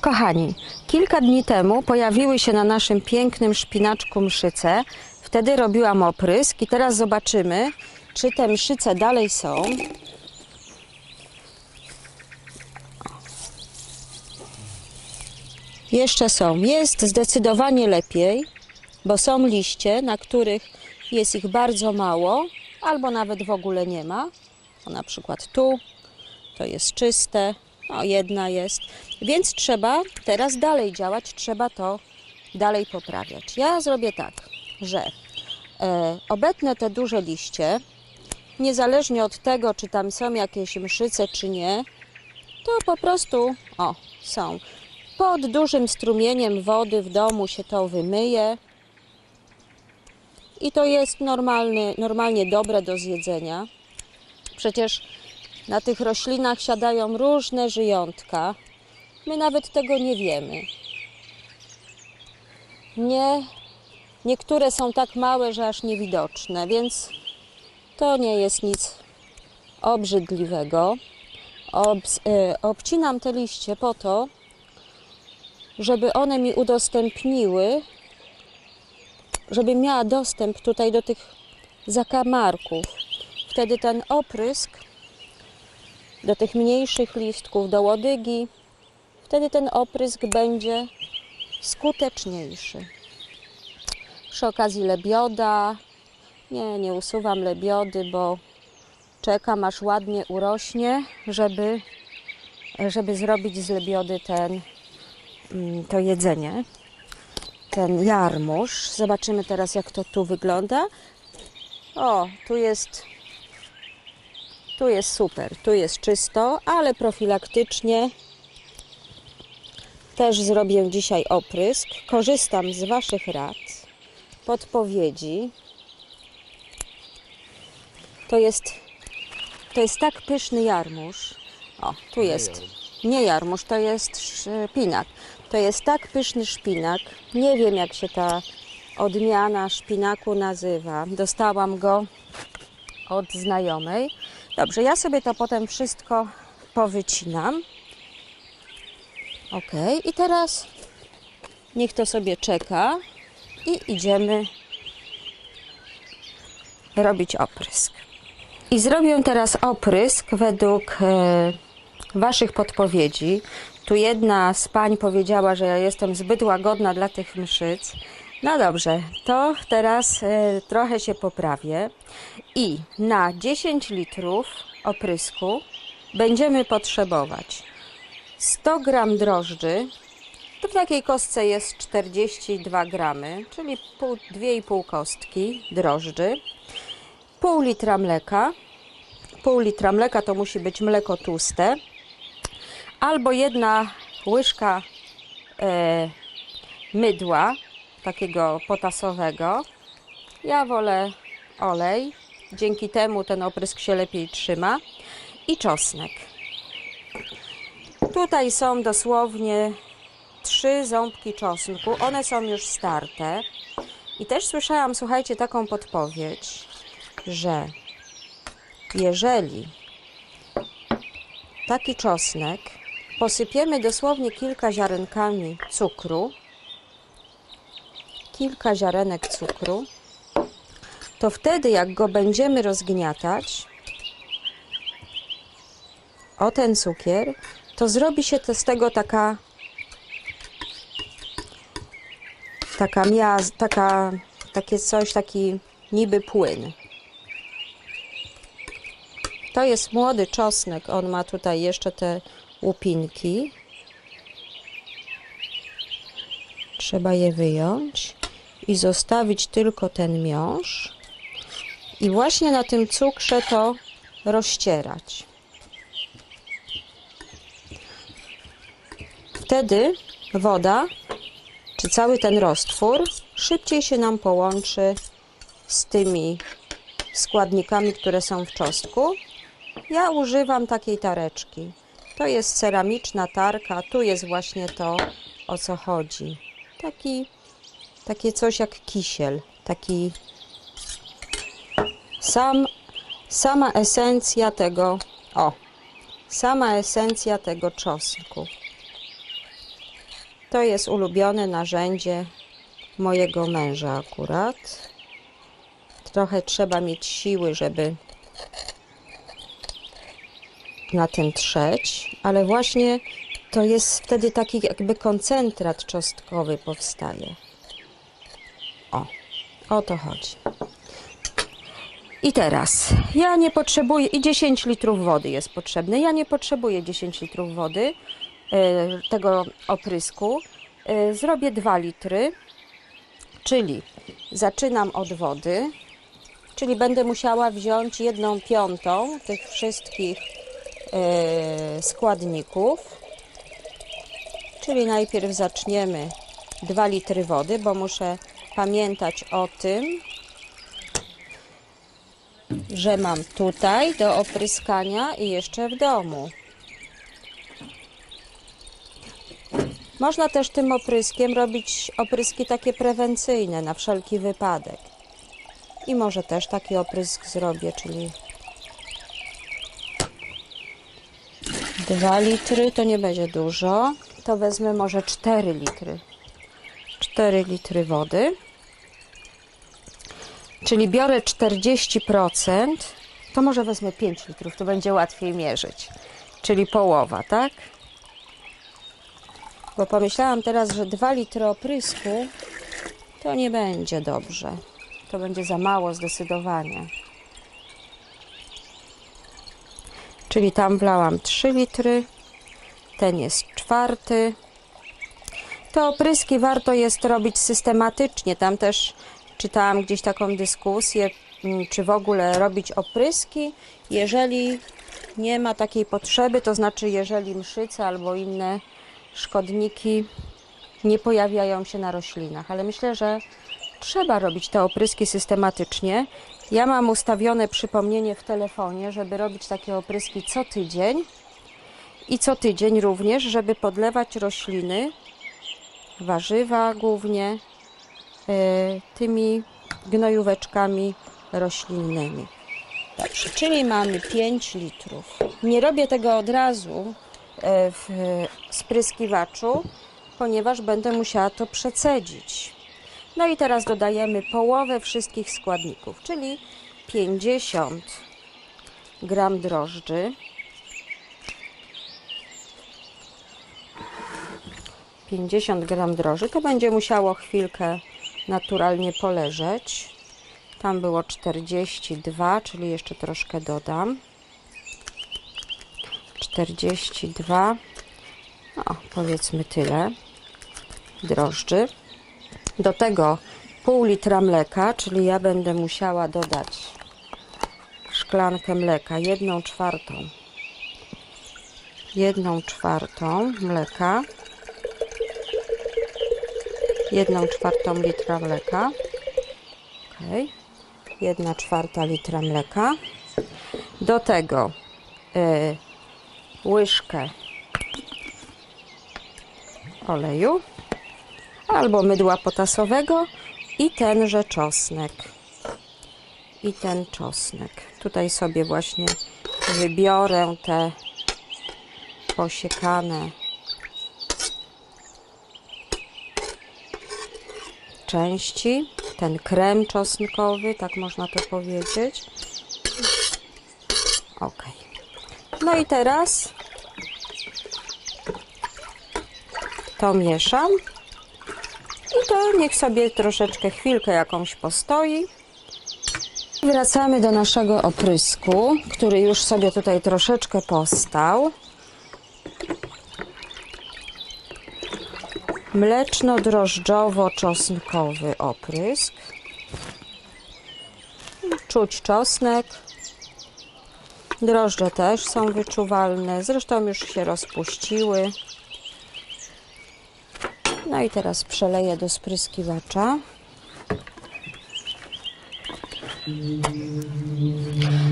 Kochani, kilka dni temu pojawiły się na naszym pięknym szpinaczku mszyce. Wtedy robiłam oprysk i teraz zobaczymy, czy te mszyce dalej są. Jeszcze są. Jest zdecydowanie lepiej, bo są liście, na których jest ich bardzo mało, albo nawet w ogóle nie ma. O, na przykład tu, to jest czyste, o jedna jest. Więc trzeba teraz dalej działać, trzeba to dalej poprawiać. Ja zrobię tak, że e, obetnę te duże liście, niezależnie od tego, czy tam są jakieś mszyce, czy nie, to po prostu, o, są. Pod dużym strumieniem wody w domu się to wymyje. I to jest normalny, normalnie dobre do zjedzenia. Przecież na tych roślinach siadają różne żyjątka. My nawet tego nie wiemy. Nie, niektóre są tak małe, że aż niewidoczne, więc to nie jest nic obrzydliwego. Obs, e, obcinam te liście po to, żeby one mi udostępniły, żeby miała dostęp tutaj do tych zakamarków. Wtedy ten oprysk do tych mniejszych listków, do łodygi, wtedy ten oprysk będzie skuteczniejszy. Przy okazji lebioda, nie, nie usuwam lebiody, bo czekam aż ładnie urośnie, żeby, żeby zrobić z lebiody ten, mm, to jedzenie, ten jarmuż. Zobaczymy teraz, jak to tu wygląda. O, tu jest tu jest super, tu jest czysto, ale profilaktycznie też zrobię dzisiaj oprysk. Korzystam z Waszych rad, podpowiedzi. To jest, to jest tak pyszny jarmuż. O, tu jest. Nie jarmuż, to jest szpinak. To jest tak pyszny szpinak. Nie wiem, jak się ta odmiana szpinaku nazywa. Dostałam go od znajomej. Dobrze, ja sobie to potem wszystko powycinam. Ok, i teraz niech to sobie czeka i idziemy robić oprysk. I zrobię teraz oprysk według e, Waszych podpowiedzi. Tu jedna z pań powiedziała, że ja jestem zbyt łagodna dla tych mszyc. No dobrze, to teraz e, trochę się poprawię. I na 10 litrów oprysku będziemy potrzebować 100 gram drożdży. To w takiej kostce jest 42 gramy, czyli pół, 2,5 kostki drożdży. Pół litra mleka. Pół litra mleka to musi być mleko tłuste. Albo jedna łyżka e, mydła, takiego potasowego. Ja wolę olej. Dzięki temu ten oprysk się lepiej trzyma. I czosnek. Tutaj są dosłownie trzy ząbki czosnku. One są już starte. I też słyszałam, słuchajcie, taką podpowiedź, że jeżeli taki czosnek posypiemy dosłownie kilka ziarenkami cukru, kilka ziarenek cukru, to wtedy jak go będziemy rozgniatać o ten cukier, to zrobi się to z tego taka taka miaz, taka takie coś, taki niby płyn. To jest młody czosnek, on ma tutaj jeszcze te łupinki. Trzeba je wyjąć i zostawić tylko ten miąższ. I właśnie na tym cukrze to rozcierać. Wtedy woda, czy cały ten roztwór, szybciej się nam połączy z tymi składnikami, które są w czosnku. Ja używam takiej tareczki. To jest ceramiczna tarka, tu jest właśnie to, o co chodzi. Taki, takie coś jak kisiel, taki sam, sama esencja tego, o, sama esencja tego czosnku. To jest ulubione narzędzie mojego męża akurat. Trochę trzeba mieć siły, żeby na tym trzeć, ale właśnie to jest wtedy taki jakby koncentrat czosnkowy powstaje. O, o to chodzi. I teraz, ja nie potrzebuję, i 10 litrów wody jest potrzebne. Ja nie potrzebuję 10 litrów wody, e, tego oprysku. E, Zrobię 2 litry, czyli zaczynam od wody, czyli będę musiała wziąć jedną piątą tych wszystkich e, składników. Czyli najpierw zaczniemy 2 litry wody, bo muszę pamiętać o tym, że mam tutaj do opryskania i jeszcze w domu. Można też tym opryskiem robić opryski takie prewencyjne na wszelki wypadek. I może też taki oprysk zrobię, czyli 2 litry to nie będzie dużo. To wezmę może 4 litry. 4 litry wody. Czyli biorę 40%, to może wezmę 5 litrów, to będzie łatwiej mierzyć. Czyli połowa, tak? Bo pomyślałam teraz, że 2 litry oprysku to nie będzie dobrze. To będzie za mało zdecydowanie. Czyli tam wlałam 3 litry, ten jest czwarty. Te opryski warto jest robić systematycznie. Tam też czytałam gdzieś taką dyskusję, mm, czy w ogóle robić opryski, jeżeli nie ma takiej potrzeby, to znaczy jeżeli mszyce albo inne szkodniki nie pojawiają się na roślinach. Ale myślę, że trzeba robić te opryski systematycznie. Ja mam ustawione przypomnienie w telefonie, żeby robić takie opryski co tydzień i co tydzień również, żeby podlewać rośliny, warzywa głównie, tymi gnojóweczkami roślinnymi. Dobrze, czyli mamy 5 litrów. Nie robię tego od razu e, w spryskiwaczu, ponieważ będę musiała to przecedzić. No i teraz dodajemy połowę wszystkich składników, czyli 50 gram drożdży, 50 gram drożdży. To będzie musiało chwilkę naturalnie poleżeć. Tam było 42, czyli jeszcze troszkę dodam. 42, o, powiedzmy tyle drożdży. Do tego pół litra mleka, czyli ja będę musiała dodać szklankę mleka, jedną czwartą. Jedną czwartą mleka. Jedną czwartą litra mleka. Ok. Jedna czwarta litra mleka. Do tego y, łyżkę oleju albo mydła potasowego i tenże czosnek. I ten czosnek. Tutaj sobie właśnie wybiorę te posiekane części. Ten krem czosnkowy, tak można to powiedzieć. Ok. No i teraz to mieszam. I to niech sobie troszeczkę chwilkę jakąś postoi. Wracamy do naszego oprysku, który już sobie tutaj troszeczkę postał. Mleczno-drożdżowo-czosnkowy oprysk. Czuć czosnek. Drożdże też są wyczuwalne, zresztą już się rozpuściły. No i teraz przeleję do spryskiwacza.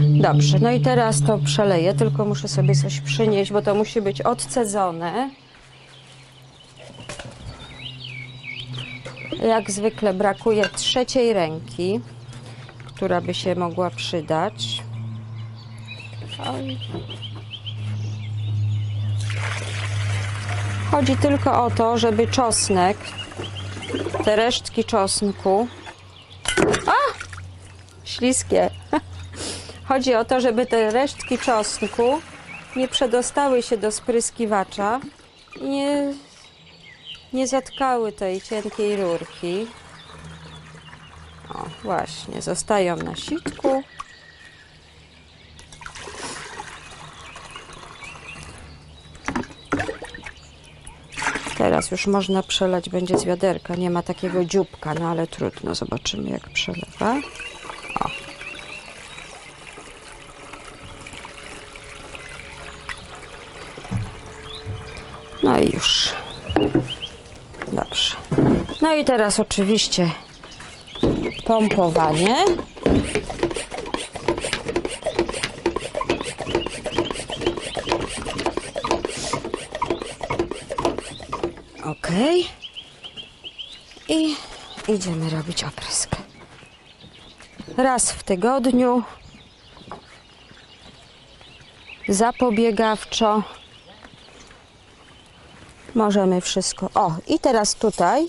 Dobrze, no i teraz to przeleję, tylko muszę sobie coś przynieść, bo to musi być odcedzone. Jak zwykle brakuje trzeciej ręki, która by się mogła przydać. Oj. Chodzi tylko o to, żeby czosnek, te resztki czosnku. A! Śliskie. Chodzi o to, żeby te resztki czosnku nie przedostały się do spryskiwacza i nie, nie zatkały tej cienkiej rurki. O, właśnie, zostają na sitku. Teraz już można przelać będzie z wiaderka. Nie ma takiego dzióbka, no ale trudno. Zobaczymy jak przelewa. O. No i już. Dobrze. No i teraz oczywiście pompowanie. Ok. I idziemy robić oprysk. Raz w tygodniu. Zapobiegawczo. Możemy wszystko. O, i teraz tutaj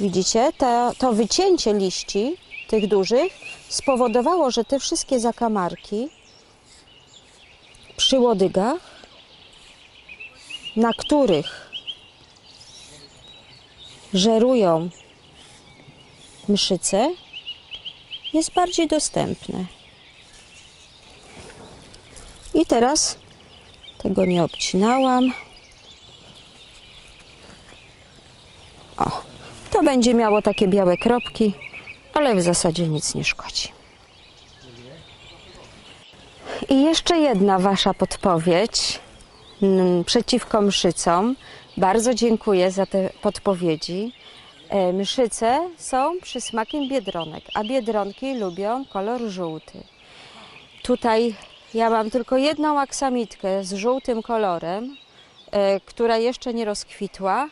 widzicie, to, to wycięcie liści, tych dużych, spowodowało, że te wszystkie zakamarki przy łodygach, na których żerują mszyce, jest bardziej dostępne. I teraz tego nie obcinałam. O, to będzie miało takie białe kropki, ale w zasadzie nic nie szkodzi. I jeszcze jedna Wasza podpowiedź mm, przeciwko mszycom. Bardzo dziękuję za te podpowiedzi. E, Mszyce są przysmakiem biedronek, a biedronki lubią kolor żółty. Tutaj ja mam tylko jedną aksamitkę z żółtym kolorem, e, która jeszcze nie rozkwitła,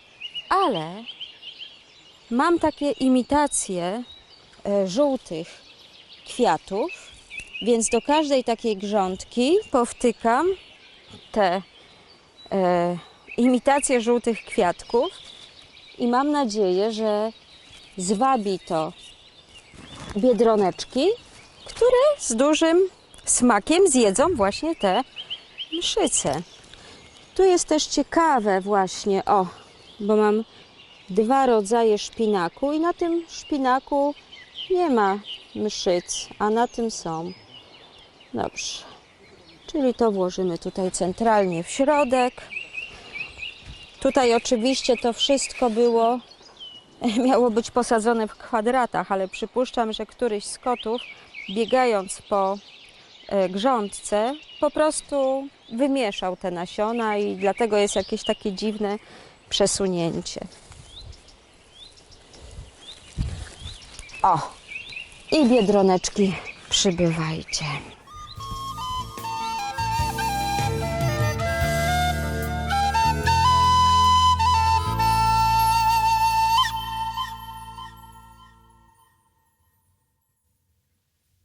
ale mam takie imitacje e, żółtych kwiatów, więc do każdej takiej grządki powtykam te e, imitacje żółtych kwiatków i mam nadzieję, że zwabi to biedroneczki, które z dużym smakiem zjedzą właśnie te mszyce. Tu jest też ciekawe właśnie, o, bo mam dwa rodzaje szpinaku i na tym szpinaku nie ma mszyc, a na tym są. Dobrze. Czyli to włożymy tutaj centralnie w środek. Tutaj oczywiście to wszystko było, miało być posadzone w kwadratach, ale przypuszczam, że któryś z kotów biegając po e, grządce po prostu wymieszał te nasiona i dlatego jest jakieś takie dziwne przesunięcie. O! I biedroneczki przybywajcie.